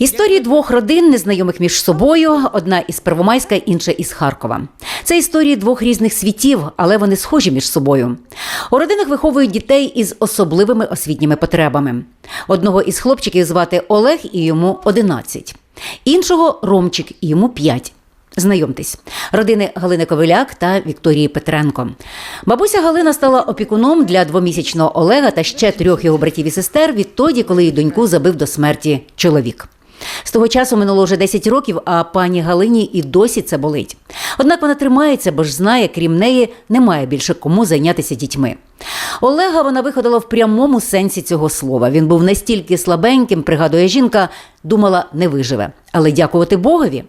Історії двох родин, незнайомих між собою, одна із Первомайська, інша із Харкова. Це історії двох різних світів, але вони схожі між собою. У родинах виховують дітей із особливими освітніми потребами. Одного із хлопчиків звати Олег і йому 11. Іншого Ромчик і йому 5. Знайомтесь, родини Галини Ковиляк та Вікторії Петренко. Бабуся Галина стала опікуном для двомісячного Олега та ще трьох його братів і сестер відтоді, коли її доньку забив до смерті чоловік. З того часу минуло вже 10 років, а пані Галині і досі це болить. Однак вона тримається, бо ж знає, крім неї, немає більше кому зайнятися дітьми. Олега вона виходила в прямому сенсі цього слова. Він був настільки слабеньким, пригадує жінка, думала, не виживе. Але дякувати Богові.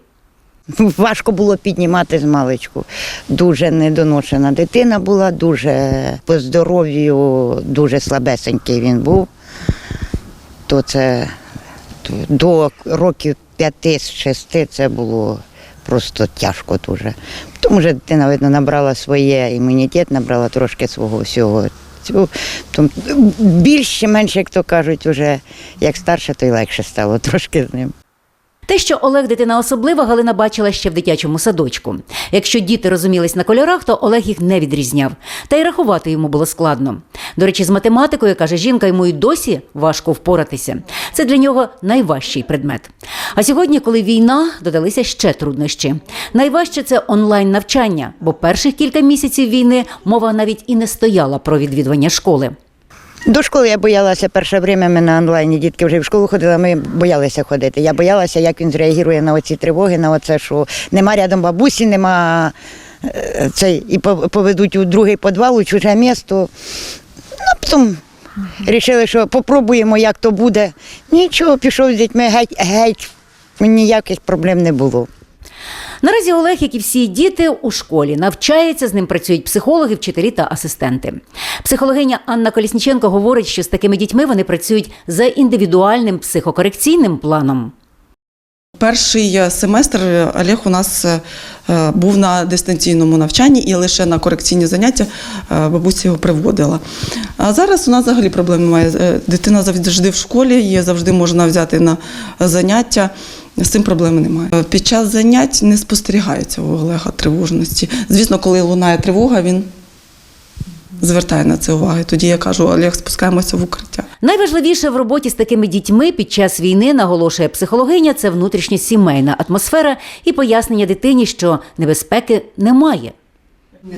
Важко було піднімати з маличку. Дуже недоношена дитина була, дуже по здоров'ю, дуже слабесенький він був. То це до років п'яти-шести це було просто тяжко дуже. Тому вже дитина, видно, набрала своє імунітет, набрала трошки свого всього. Більше, менше, як то кажуть, вже як старше, то й легше стало трошки з ним. Те, що Олег дитина особлива, Галина бачила ще в дитячому садочку. Якщо діти розумілись на кольорах, то Олег їх не відрізняв. Та й рахувати йому було складно. До речі, з математикою, каже жінка, йому й досі важко впоратися. Це для нього найважчий предмет. А сьогодні, коли війна, додалися ще труднощі. Найважче це онлайн навчання, бо перших кілька місяців війни мова навіть і не стояла про відвідування школи. До школи я боялася перше время, ми на онлайні дітки вже в школу ходили, ми боялися ходити. Я боялася, як він зреагує на оці тривоги, на оце, що нема рядом бабусі, нема е, цей, і поведуть у другий підвал, у чуже місто. Ну, потім вирішили, що попробуємо, як то буде. Нічого, пішов з дітьми геть, геть, ніяких проблем не було. Наразі Олег, як і всі діти, у школі навчається, з ним працюють психологи, вчителі та асистенти. Психологиня Анна Колісніченко говорить, що з такими дітьми вони працюють за індивідуальним психокорекційним планом. Перший е, семестр Олег у нас е, е, був на дистанційному навчанні і лише на корекційні заняття е, бабуся його приводила. А зараз у нас взагалі проблем немає. Е, Дитина завжди в школі, її завжди можна взяти на заняття. З цим проблеми немає. Е, Під час занять не спостерігається у Олега тривожності. Звісно, коли лунає тривога, він звертає на це увагу. Тоді я кажу, Олег, спускаємося в укриття. Найважливіше в роботі з такими дітьми під час війни, наголошує психологиня, це внутрішня сімейна атмосфера і пояснення дитині, що небезпеки немає.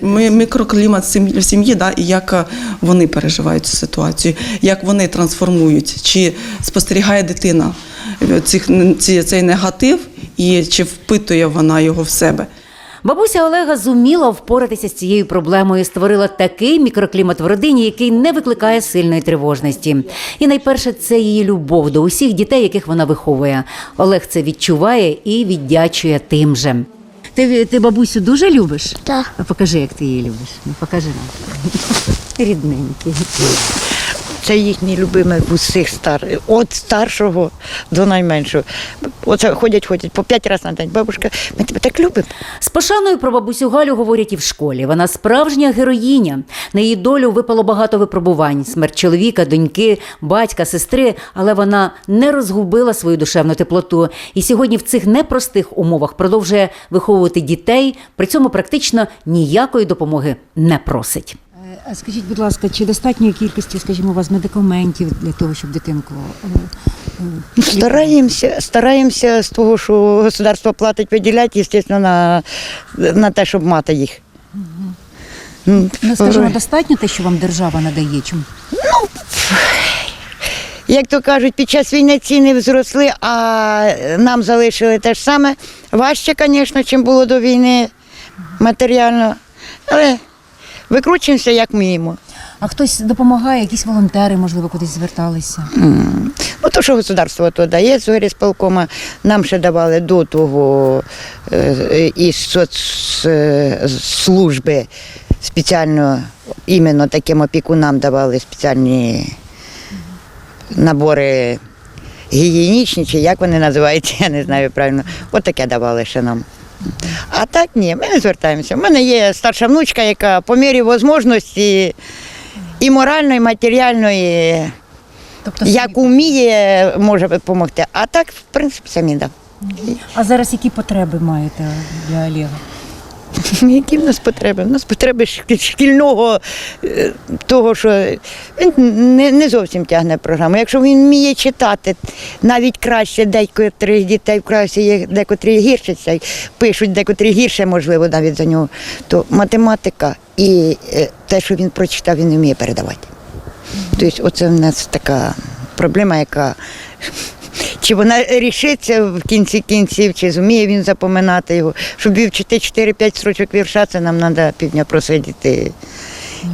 Ми мікроклімат в сім'ї, да, і як е, вони переживають цю ситуацію, як вони трансформують, чи спостерігає дитина е, цих, цей негатив, і чи впитує вона його в себе. Бабуся Олега зуміла впоратися з цією проблемою, створила такий мікроклімат в родині, який не викликає сильної тривожності. І найперше це її любов до усіх дітей, яких вона виховує. Олег це відчуває і віддячує тим же. Ти, ти бабусю дуже любиш? Так. А покажи, як ти її любиш. Ну, покажи нам. Рідненький. Це їхній любимий усіх старих, від старшого до найменшого. Оце ходять, ходять по п'ять разів на день. Бабушка, ми тебе так любимо. З пошаною про бабусю Галю говорять і в школі. Вона справжня героїня. На її долю випало багато випробувань: смерть чоловіка, доньки, батька, сестри. Але вона не розгубила свою душевну теплоту. І сьогодні в цих непростих умовах продовжує виховувати дітей. При цьому практично ніякої допомоги не просить. А скажіть, будь ласка, чи достатньої кількості, скажімо, у вас медикаментів для того, щоб дитинку е, е, Стараємося, стараємося з того, що государство платить, виділяти, звісно, на, на те, щоб мати їх. Ну, ну, скажімо, достатньо те, що вам держава надає? Чим Як то кажуть, під час війни ціни зросли, а нам залишили те ж саме. Важче, звісно, чим було до війни матеріально. Але викручуємося, як вміємо. а хтось допомагає, якісь волонтери, можливо, кудись зверталися? Ну, то, що государство то дає з горісполкома, нам ще давали до того е, із соцслужби спеціально іменно таким опікунам давали спеціальні набори гігієнічні, чи як вони називаються, я не знаю правильно. От таке давали ще нам. А так ні, ми не звертаємося. У мене є старша внучка, яка по мірі можливості і морально, і матеріально, і Тобто Як вміє, може допомогти. А так, в принципі, самі да. А зараз які потреби маєте для Олега? Які в нас потреби? У нас потреби шкільного е, того, що він не, не зовсім тягне програму. Якщо він вміє читати, навіть краще декотрих дітей класі є декотрі гірше пишуть, декотрі гірше, можливо, навіть за нього, то математика і е, те, що він прочитав, він не вміє передавати. Тобто, оце в нас така проблема, яка. Чи вона рішиться в кінці кінців, чи зуміє він запоминати його. Щоб вивчити 4-5 строчок вірша, це нам треба півдня просидіти.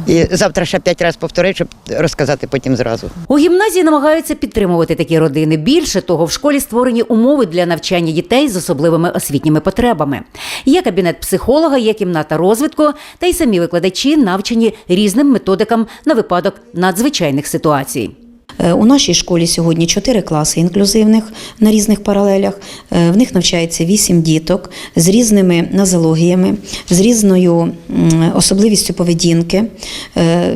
І завтра ще п'ять разів повторити, щоб розказати потім зразу. У гімназії намагаються підтримувати такі родини. Більше того, в школі створені умови для навчання дітей з особливими освітніми потребами. Є кабінет психолога, є кімната розвитку, та й самі викладачі навчені різним методикам на випадок надзвичайних ситуацій. Е, У нашій школі сьогодні чотири класи інклюзивних на різних паралелях. Е, В них навчається вісім діток з різними нозологіями, з різною особливістю поведінки. Е,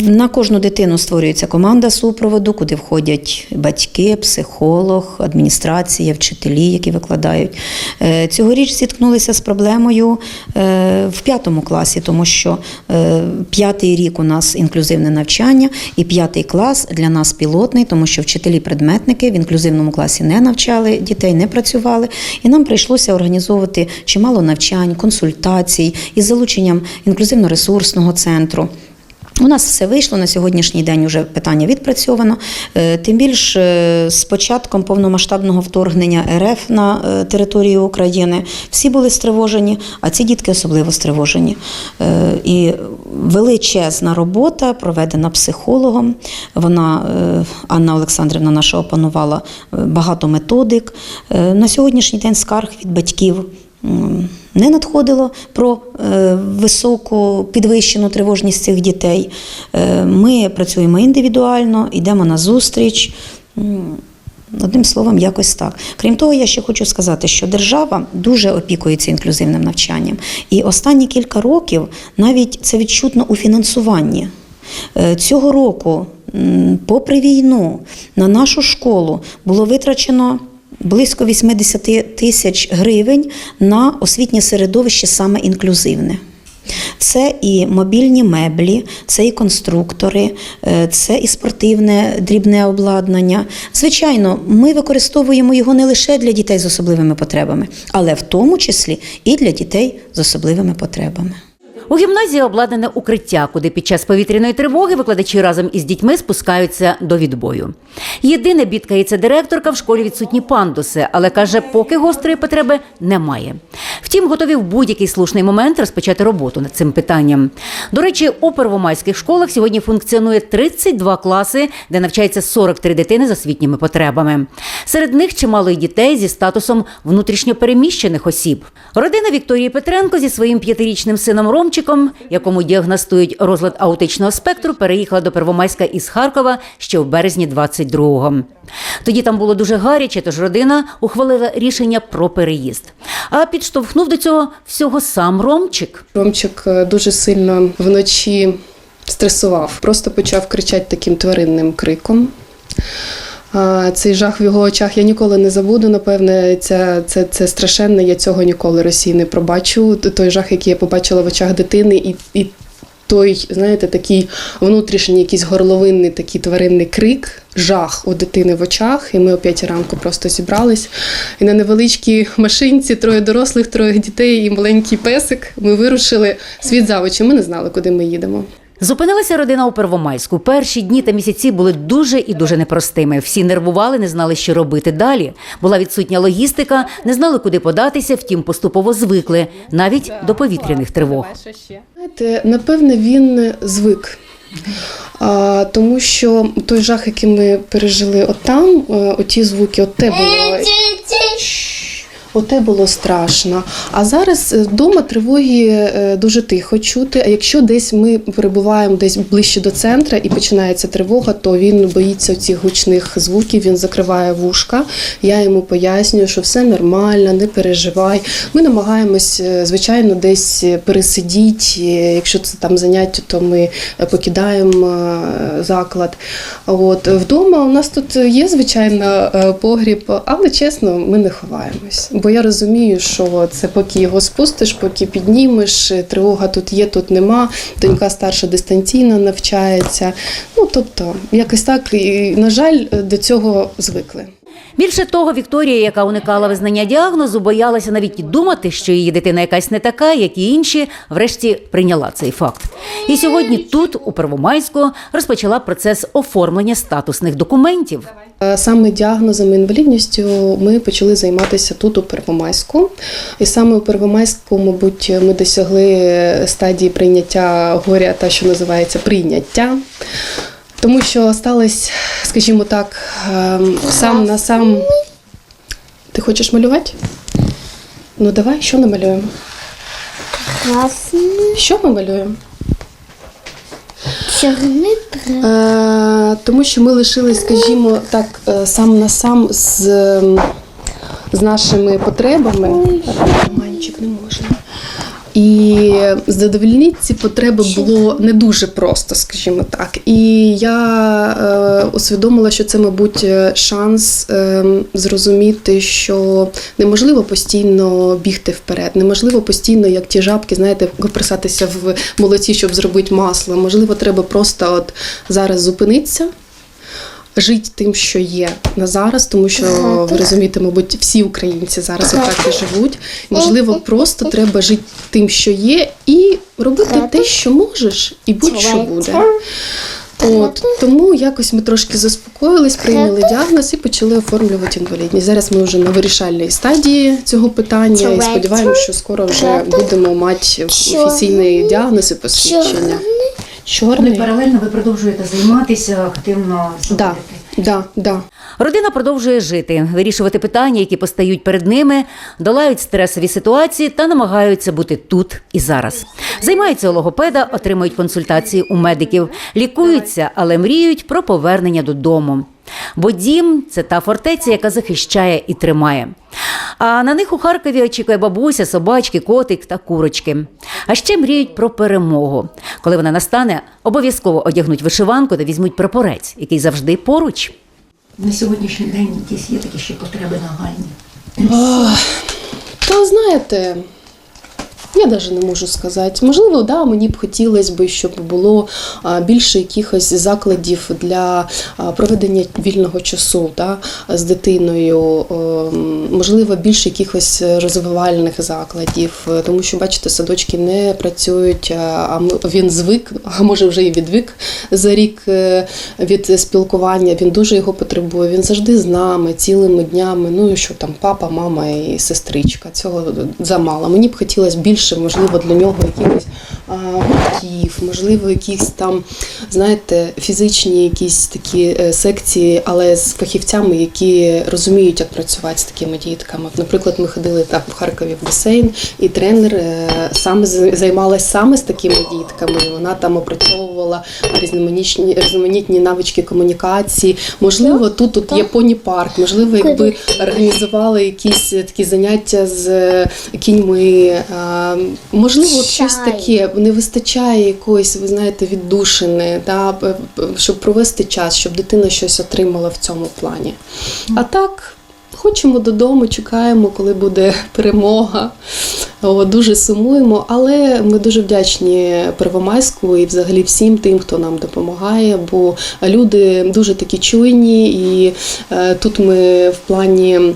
На кожну дитину створюється команда супроводу, куди входять батьки, психолог, адміністрація, вчителі, які викладають. Цьогоріч зіткнулися з проблемою в п'ятому класі, тому що п'ятий рік у нас інклюзивне навчання, і п'ятий клас для нас пілотний, тому що вчителі-предметники в інклюзивному класі не навчали дітей, не працювали. І нам прийшлося організовувати чимало навчань, консультацій із залученням інклюзивно-ресурсного центру. У нас все вийшло на сьогоднішній день. Уже питання відпрацьовано. Е, Тим більш е, з початком повномасштабного вторгнення РФ на е, територію України всі були стривожені, а ці дітки особливо стривожені. І величезна робота проведена психологом. Вона Анна Олександрівна наша опанувала багато методик. На сьогоднішній день скарг від батьків. Не надходило про е, високу підвищену тривожність цих дітей. Е, Ми працюємо індивідуально, йдемо на зустріч. Одним словом, якось так. Крім того, я ще хочу сказати, що держава дуже опікується інклюзивним навчанням. І останні кілька років навіть це відчутно у фінансуванні. Е, Цього року, попри війну, на нашу школу було витрачено близько 80 тисяч гривень на освітнє середовище саме інклюзивне. Це і мобільні меблі, це і конструктори, е, це і спортивне дрібне обладнання. Звичайно, ми використовуємо його не лише для дітей з особливими потребами, але в тому числі і для дітей з особливими потребами. У гімназії обладнане укриття, куди під час повітряної тривоги викладачі разом із дітьми спускаються до відбою. Єдине бідкається директорка в школі відсутні пандуси, але каже, поки гострої потреби немає. Втім, готові в будь-який слушний момент розпочати роботу над цим питанням. До речі, у первомайських школах сьогодні функціонує 32 класи, де навчається 43 дитини з освітніми потребами. Серед них чимало й дітей зі статусом внутрішньопереміщених осіб. Родина Вікторії Петренко зі своїм п'ятирічним сином Ромчиком, якому діагностують розлад аутичного спектру, переїхала до Первомайська із Харкова ще в березні 22-го. Тоді там було дуже гаряче, тож родина ухвалила рішення про переїзд. А підштовхнув до цього всього сам Ромчик. Ромчик е, дуже сильно вночі стресував, просто почав кричати таким тваринним криком. Цей жах в його очах я ніколи не забуду. Напевне, це, це, це страшенно. Я цього ніколи Росії не пробачу. Той жах, який я побачила в очах дитини, і, і той, знаєте, такий внутрішній, якийсь горловинний такий тваринний крик, жах у дитини в очах. І ми о п'ятій ранку просто зібрались. І на невеличкій машинці троє дорослих, троє дітей і маленький песик. Ми вирушили світ за очі. Ми не знали, куди ми їдемо. Зупинилася родина у Первомайську. Перші дні та місяці були дуже і дуже непростими. Всі нервували, не знали, що робити далі. Була відсутня логістика, не знали, куди податися, втім поступово звикли навіть до повітряних тривог. Знаєте, напевне, він звик. А, тому що той жах, який ми пережили отам, е, оті звуки, от те було. Оте було страшно. А зараз е, вдома тривоги е, дуже тихо чути. А якщо десь ми перебуваємо десь ближче до центра і починається тривога, то він боїться цих гучних звуків, він закриває вушка. Я йому пояснюю, що все нормально, не переживай. Ми намагаємось, е, звичайно, десь пересидіти. Е, Якщо це там заняття, то ми е, покидаємо е, заклад. От вдома у нас тут є звичайно е, погріб, але чесно, ми не ховаємось. Бо я розумію, що це поки його спустиш, поки піднімеш, тривога тут є, тут нема. Донька старша дистанційно навчається. Ну тобто, якось так, і, на жаль, до цього звикли. Більше того, Вікторія, яка уникала визнання діагнозу, боялася навіть думати, що її дитина якась не така, як і інші, врешті прийняла цей факт. І сьогодні тут, у Первомайську, розпочала процес оформлення статусних документів. Е, Саме діагнозами інвалідністю ми почали займатися тут, у Первомайську. І саме у Первомайську, мабуть, ми досягли стадії прийняття горя, та що називається прийняття. Тому що сталося, скажімо так, ем, сам на сам. Ти хочеш малювати? Ну давай, що намалюємо? Красний, Що ми малюємо? чорний. Е, тому що ми лишились, скажімо так, е, сам на сам з, ем, з нашими потребами. Романчик не можна. І задовольнити ці потреби було не дуже просто, скажімо так. І я е, усвідомила, що це, мабуть, е, шанс е, зрозуміти, що неможливо постійно бігти вперед, неможливо постійно, як ті жабки, знаєте, копресатися в молоці, щоб зробити масло. Можливо, треба просто от зараз зупинитися. Жити тим, що є на зараз, тому що ви розумієте, мабуть, всі українці зараз отак і живуть. Можливо, просто треба жити тим, що є, і робити те, що можеш, і будь-що буде. От тому якось ми трошки заспокоїлись, прийняли діагноз і почали оформлювати інвалідність. Зараз ми вже на вирішальній стадії цього питання і сподіваємося, що скоро вже будемо мати офіційний діагноз і посвідчення. Чорний. паралельно ви продовжуєте займатися активно. Да, да, да. Родина продовжує жити, вирішувати питання, які постають перед ними, долають стресові ситуації та намагаються бути тут і зараз. Займаються у логопеда, отримують консультації у медиків, лікуються, але мріють про повернення додому. Бо дім це та фортеця, яка захищає і тримає. А на них у Харкові очікує бабуся, собачки, котик та курочки. А ще мріють про перемогу. Коли вона настане, обов'язково одягнуть вишиванку та візьмуть прапорець, який завжди поруч. На сьогоднішній день якісь є такі ще потреби нагальні. Та знаєте, я навіть не можу сказати. Можливо, да, мені б хотілося б, щоб було більше якихось закладів для проведення вільного часу да, з дитиною. Можливо, більше якихось розвивальних закладів, е, тому що, бачите, садочки не працюють, а а він звик, а може вже і відвик за рік е, від спілкування. Він дуже його потребує. Він завжди з нами цілими днями. Ну і що там, папа, мама і сестричка. Цього замало. Мені б хотілося більше, можливо, для нього якихось гуртків, можливо, якісь там, знаєте, фізичні якісь такі е, секції, але з фахівцями, які розуміють, як працювати з такими дітками. Наприклад, ми ходили так в Харкові в басейн, і тренер е, саме з- займалась саме з такими дітками. Вона там опрацьовувала різноманітні різноманітні навички комунікації. Можливо, тут тут є поні парк. Можливо, якби організували якісь такі заняття з кіньми. Е, Можливо, щось таке не вистачає якоїсь, ви знаєте, віддушини, да, щоб провести час, щоб дитина щось отримала в цьому плані. А так. Хочемо додому, чекаємо, коли буде перемога. О, дуже сумуємо, але ми дуже вдячні Первомайську і взагалі всім тим, хто нам допомагає, бо люди дуже такі чуйні, і е, тут ми в плані.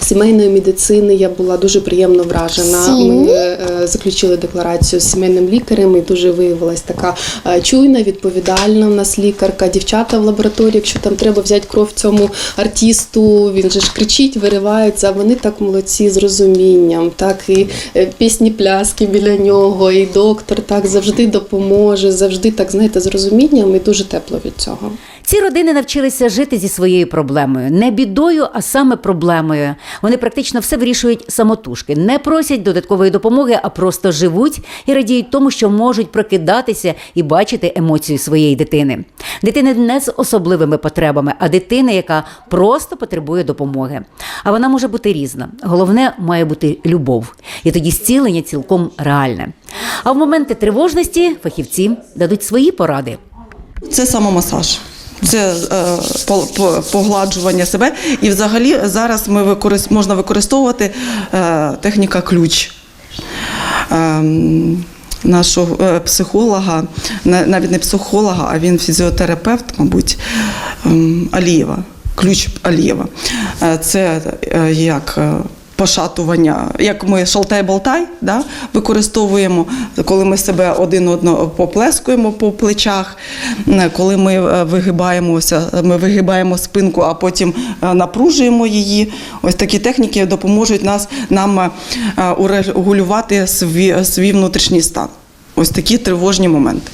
Сімейної медицини я була дуже приємно вражена. Ми е, заключили декларацію з сімейним лікарем, і дуже виявилась така е, чуйна, відповідальна. У нас лікарка, дівчата в лабораторії. Якщо там треба взяти кров цьому артисту, він же ж кричить, виривається. Вони так молодці з розумінням, так і е, пісні пляски біля нього, і доктор так завжди допоможе, завжди так знаєте, з розумінням і дуже тепло від цього. Ці родини навчилися жити зі своєю проблемою, не бідою, а саме проблемою. Вони практично все вирішують самотужки, не просять додаткової допомоги, а просто живуть і радіють тому, що можуть прокидатися і бачити емоцію своєї дитини. Дитини не з особливими потребами, а дитина, яка просто потребує допомоги. А вона може бути різна. Головне має бути любов, і тоді зцілення цілком реальне. А в моменти тривожності фахівці дадуть свої поради. Це самомасаж. Це е, по- по- погладжування себе. І взагалі зараз ми використ, можна використовувати е, техніка ключ. Ем, Нашого е, психолога, навіть не психолога, а він фізіотерапевт, мабуть, ем, Алієва, ключ Алієва. Це як пошатування, як ми шалтай-болтай да, використовуємо, коли ми себе один одного поплескуємо по плечах, е, коли ми е, вигибаємося, ми вигибаємо спинку, а потім е, напружуємо її. Ось такі техніки допоможуть нас нам урегулювати свій, свій внутрішній стан. Ось такі тривожні моменти.